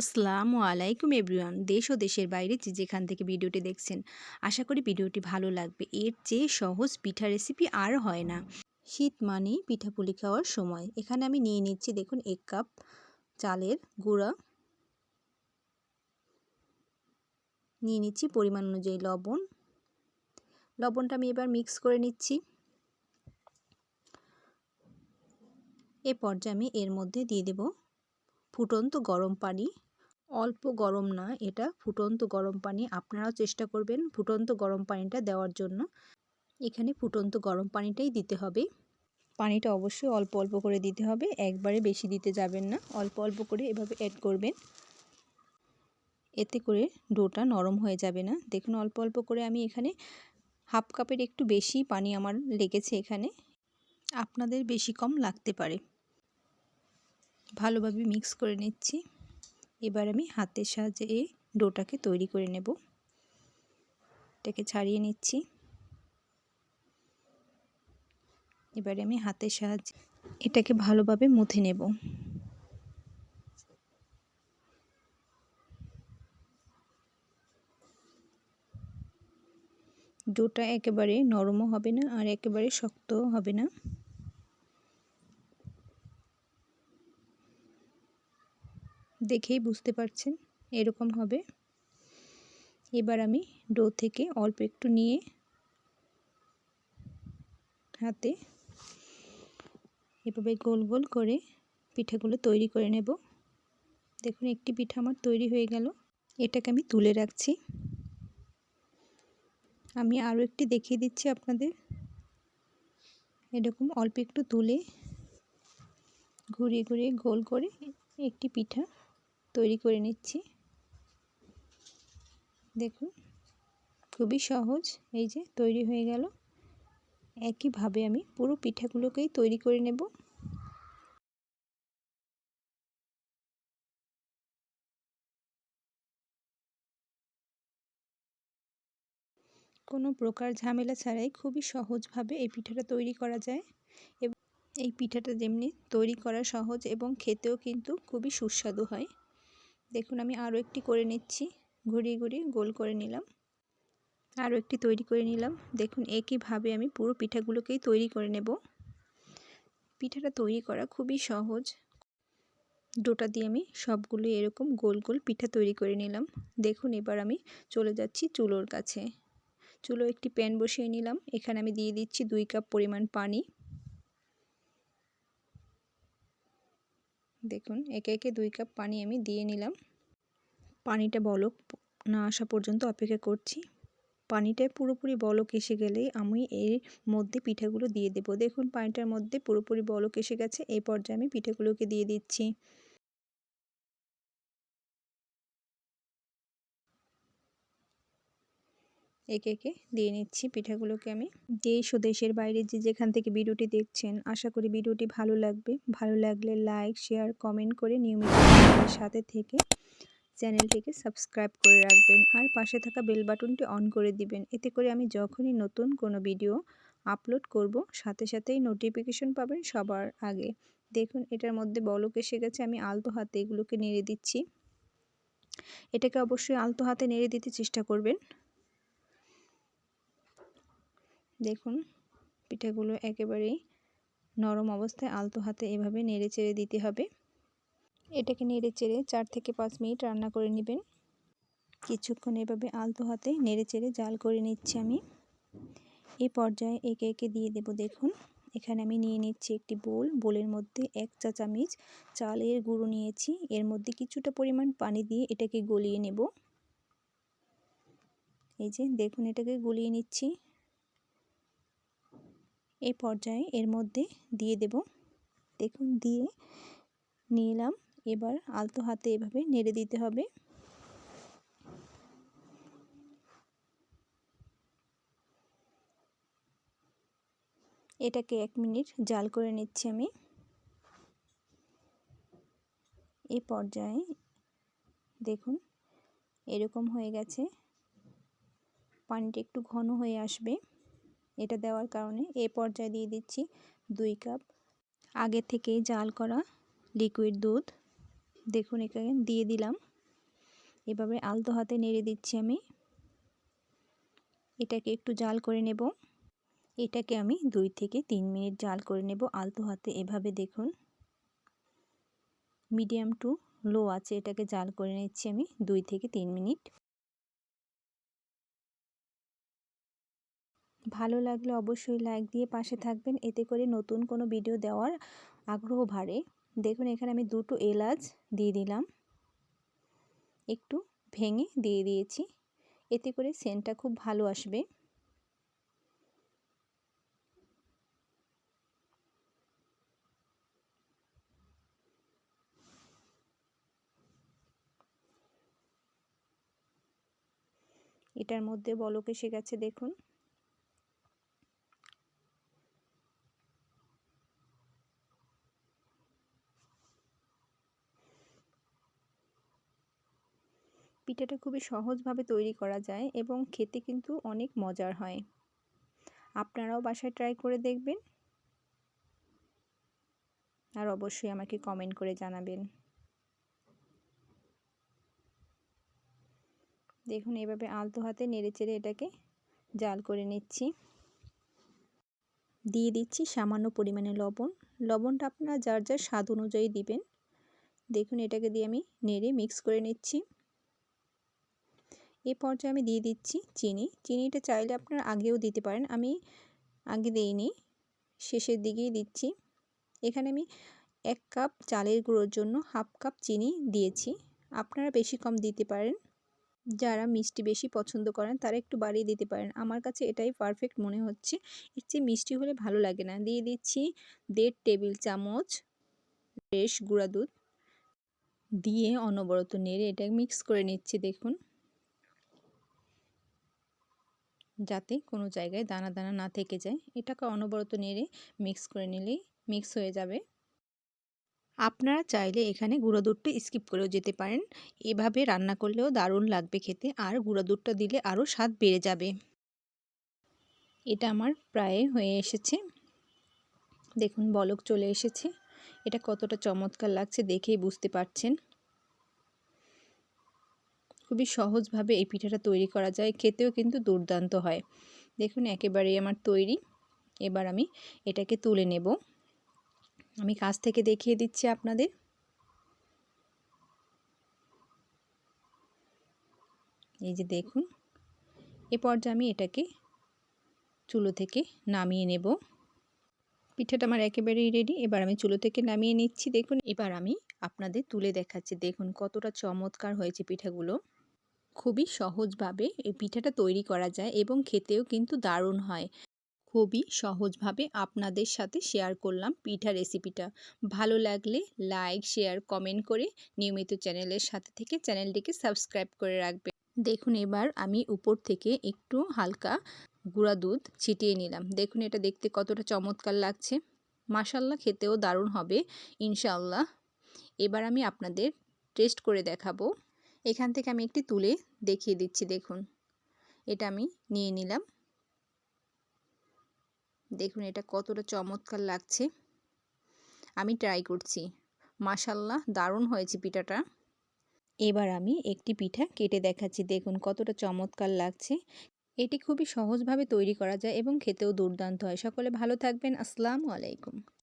আসসালামু আলাইকুম এভরিওয়ান। দেশ ও দেশের বাইরে যে যেখান থেকে ভিডিওটি দেখছেন, আশা করি ভিডিওটি ভালো লাগবে। এর চেয়ে সহজ পিঠা রেসিপি আর হয় না। শীত মানেই পিঠাপুলি খাওয়ার সময়। এখানে আমি নিয়ে নিচ্ছি দেখুন, এক কাপ চালের গুঁড়া। নিয়ে নিচ্ছি পরিমাণ অনুযায়ী লবণ। লবণটা আমি এবার মিক্স করে নিচ্ছি। এ পর্যায়ে আমি এর মধ্যে দিয়ে দেব ফুটন্ত গরম পানি। অল্প গরম না, এটা ফুটন্ত গরম পানি। আপনারাও চেষ্টা করবেন ফুটন্ত গরম পানিটা দেওয়ার জন্য। এখানে ফুটন্ত গরম পানিটাই দিতে হবে। পানিটা অবশ্যই অল্প অল্প করে দিতে হবে, একবারে বেশি দিতে যাবেন না। অল্প অল্প করে এভাবে অ্যাড করবেন। এতে করে ডোটা নরম হয়ে যাবে না। দেখুন অল্প অল্প করে আমি এখানে হাফ কাপের একটু বেশি পানি আমার লেগেছে এখানে। আপনাদের বেশি কম লাগতে পারে। ভালোভাবে মিক্স করে নিচ্ছি। এবার আমি হাতের সাহায্যে এই ডোটাকে তৈরি করে নেব। এটাকে ছাড়িয়ে নিচ্ছি। এবারে আমি হাতের সাহায্যে এটাকে ভালোভাবে মুথে নেব। ডোটা একেবারে নরমও হবে না আর একেবারে শক্তও হবে না। দেখেই বুঝতে পারছেন, এরকম হবে। এবার আমি ডো থেকে অল্প একটু নিয়ে হাতে এভাবে গোল গোল করে পিঠাগুলো তৈরি করে নেব। দেখুন, একটি পিঠা আমার তৈরি হয়ে গেল। এটাকে আমি তুলে রাখছি। আমি আরও একটি দেখিয়ে দিচ্ছি আপনাদের। এরকম অল্প একটু তুলে ঘুরিয়ে ঘুরিয়ে গোল করে একটি পিঠা তৈরি করে নিচ্ছি। দেখুন, খুবই সহজ। এই যে তৈরি হয়ে গেল। একইভাবে আমি পুরো পিঠাগুলোকেই তৈরি করে নেব। কোনো প্রকার ঝামেলা ছাড়াই খুবই সহজভাবে এই পিঠাটা তৈরি করা যায়। এবং এই পিঠাটা যেমনি তৈরি করা সহজ এবং খেতেও কিন্তু খুবই সুস্বাদু হয়। দেখুন, আমি আরও একটি করে নিচ্ছি। ঘুরিয়ে ঘুরিয়ে গোল করে নিলাম। আরও একটি তৈরি করে নিলাম। দেখুন, একইভাবে আমি পুরো পিঠাগুলোকেই তৈরি করে নেব। পিঠাটা তৈরি করা খুবই সহজ। ডোটা দিয়ে আমি সবগুলো এরকম গোল গোল পিঠা তৈরি করে নিলাম। দেখুন, এবার আমি চলে যাচ্ছি চুলোর কাছে। চুলো একটি প্যান বসিয়ে নিলাম। এখানে আমি দিয়ে দিচ্ছি দুই কাপ পরিমাণ পানি। দেখুন, একে একে দুই কাপ পানি আমি দিয়ে নিলাম। পানিটা বলক না আসা পর্যন্ত অপেক্ষা করছি। পানিটায় পুরোপুরি বলক এসে গেলেই আমি এর মধ্যে পিঠাগুলো দিয়ে দেব। দেখুন, পানিটার মধ্যে পুরোপুরি বলক এসে গেছে। এই পর্যায়ে আমি পিঠাগুলোকে দিয়ে দিচ্ছি। একে একে দিয়ে নিচ্ছি পিঠাগুলোকে আমি। দেশ ও দেশের বাইরে যে যেখান থেকে ভিডিওটি দেখছেন, আশা করি ভিডিওটি ভালো লাগবে। ভালো লাগলে লাইক, শেয়ার, কমেন্ট করে নিয়মিত সাথে থেকে চ্যানেলটিকে সাবস্ক্রাইব করে রাখবেন আর পাশে থাকা বেল বাটনটি অন করে দিবেন। এতে করে আমি যখনই নতুন কোনো ভিডিও আপলোড করব, সাথে সাথেই নোটিফিকেশন পাবেন সবার আগে। দেখুন, এটার মধ্যে বলক এসে গেছে, আমি আলতো হাতে এগুলোকে নেড়ে দিচ্ছি। এটাকে অবশ্যই আলতো হাতে নেড়ে দিতে চেষ্টা করবেন। দেখুন, পিঠাগুলো একেবারেই নরম অবস্থায় আলতো হাতে এভাবে নেড়ে চেড়ে দিতে হবে। এটাকে নেড়ে চেড়ে চার থেকে পাঁচ মিনিট রান্না করে নেবেন। কিছুক্ষণ এভাবে আলতো হাতে নেড়ে চেড়ে জাল করে নিচ্ছি আমি। এই পর্যায়ে একে একে দিয়ে দেব। দেখুন, এখানে আমি নিয়ে নিচ্ছি একটি বোল। বোলের মধ্যে এক চা চামচ চালের গুঁড়ো নিয়েছি। এর মধ্যে কিছুটা পরিমাণ পানি দিয়ে এটাকে গলিয়ে নেব। এই যে, দেখুন এটাকে গলিয়ে নিচ্ছি। এই পর্যায়ে এর মধ্যে দিয়ে দেব। দেখুন, দিয়ে নিলাম। এবার আলতো হাতে এভাবে নেড়ে দিতে হবে। এটাকে এক মিনিট জাল করে নিচ্ছি আমি। এই পর্যায়ে দেখুন, এরকম হয়ে গেছে। পানিটা একটু ঘন হয়ে আসবে। এটা দেওয়ার কারণে এ পর্যায়ে দিয়ে দিচ্ছি দুই কাপ। আগে থেকে জাল করা লিকুইড দুধ। দেখুন এখানে দিয়ে দিলাম। এভাবে আলতো হাতে নেড়ে দিচ্ছি আমি। এটাকে একটু জাল করে নেব। এটাকে আমি দুই থেকে তিন মিনিট জাল করে নেব আলতো হাতে। এভাবে দেখুন। মিডিয়াম টু লো আছে। এটাকে জাল করে নিচ্ছি আমি দুই থেকে তিন মিনিট। ভালো লাগলে অবশ্যই লাইক দিয়ে পাশে থাকবেন। এতে করে নতুন কোনো ভিডিও দেওয়ার আগ্রহ বাড়ে। দেখুন, এখানে আমি দুটো এলাচ দিয়ে দিলাম। একটু ভেঙে দিয়ে দিয়েছি। এতে করে সেন্টটা খুব ভালো আসবে। এটার মধ্যে বলক এসে গেছে, দেখুন। পিঠাটা খুবই সহজভাবে তৈরি করা যায় এবং খেতে কিন্তু অনেক মজার হয়। আপনারাও বাসায় ট্রাই করে দেখবেন। আর অবশ্যই আমাকে কমেন্ট করে জানাবেন। দেখুন, এভাবে আলতো হাতে নেড়ে চেড়ে এটাকে জাল করে নিচ্ছি। দিয়ে দিচ্ছি সামান্য পরিমাণে লবণ। লবণটা আপনারা যার যার স্বাদ অনুযায়ী দিবেন। দেখুন, এটাকে দিয়ে আমি নেড়ে মিক্স করে নিচ্ছি। এ পর্যায়ে আমি দিয়ে দিচ্ছি চিনি। চিনিটা চাইলে আপনারা আগেও দিতে পারেন। আমি আগে দিইনি, শেষের দিকেই দিচ্ছি। এখানে আমি এক কাপ চালের গুঁড়োর জন্য হাফ কাপ চিনি দিয়েছি। আপনারা বেশি কম দিতে পারেন। যারা মিষ্টি বেশি পছন্দ করেন, তারা একটু বাড়িয়ে দিতে পারেন। আমার কাছে এটাই পারফেক্ট মনে হচ্ছে। এর চেয়ে মিষ্টি হলে ভালো লাগে না। দিয়ে দিচ্ছি দেড় টেবিল চামচ ফ্রেশ গুঁড়া দুধ। দিয়ে অনবরত নেড়ে এটা মিক্স করে নিচ্ছি, দেখুন। যাতে কোনো জায়গায় দানা দানা না থেকে যায়। এটাকে অনবরত নেড়ে মিক্স করে নিলেই মিক্স হয়ে যাবে। আপনারা চাইলে এখানে গুঁড়ো দুধটা স্কিপ করেও যেতে পারেন। এভাবে রান্না করলেও দারুণ লাগবে খেতে আর গুঁড়ো দুধটা দিলে আরও স্বাদ বেড়ে যাবে। এটা আমার প্রায় হয়ে এসেছে। দেখুন, বলক চলে এসেছে। এটা কতটা চমৎকার লাগছে দেখেই বুঝতে পারছেন। খুবই সহজভাবে এই পিঠাটা তৈরি করা যায়, খেতেও কিন্তু দুর্দান্ত হয়। দেখুন, একেবারেই আমার তৈরি। এবার আমি এটাকে তুলে নেব। আমি কাছ থেকে দেখিয়ে দিচ্ছি আপনাদের। এই যে দেখুন, এ পর্যায়ে আমি এটাকে চুলো থেকে নামিয়ে নেব। পিঠাটা আমার একেবারেই রেডি এবার আমি চুলো থেকে নামিয়ে নিচ্ছি। দেখুন, এবার আমি আপনাদের তুলে দেখাচ্ছি। দেখুন, কতটা চমৎকার হয়েছে পিঠাগুলো। খুবই সহজভাবে এই পিঠাটা তৈরি করা যায় এবং খেতেও কিন্তু দারুণ হয়। খুবই সহজভাবে আপনাদের সাথে শেয়ার করলাম পিঠা রেসিপিটা ভালো লাগলে লাইক শেয়ার কমেন্ট করে নিয়মিত চ্যানেলের সাথে থেকে চ্যানেলটিকে সাবস্ক্রাইব করে রাখবে দেখুন এবার আমি উপর থেকে একটু হালকা গুঁড়া দুধ ছিটিয়ে নিলাম। দেখুন এটা দেখতে কতটা চমৎকার লাগছে। মাসাল্লাহ খেতেও দারুণ হবে ইনশাল্লাহ এবার আমি আপনাদের টেস্ট করে দেখাবো। এখান থেকে আমি একটি তুলে দেখিয়ে দিচ্ছি, দেখুন। এটা আমি নিয়ে নিলাম। দেখুন এটা কতটা চমৎকার লাগছে। আমি ট্রাই করছি। মাসাল্লাহ দারুণ হয়েছে পিঠাটা। এবার আমি একটি পিঠা কেটে দেখাচ্ছি, দেখুন কতটা চমৎকার লাগছে। এটি খুবই সহজভাবে তৈরি করা যায় এবং খেতেও দুর্দান্ত হয়। সকলে ভালো থাকবেন। আসসালামু আলাইকুম।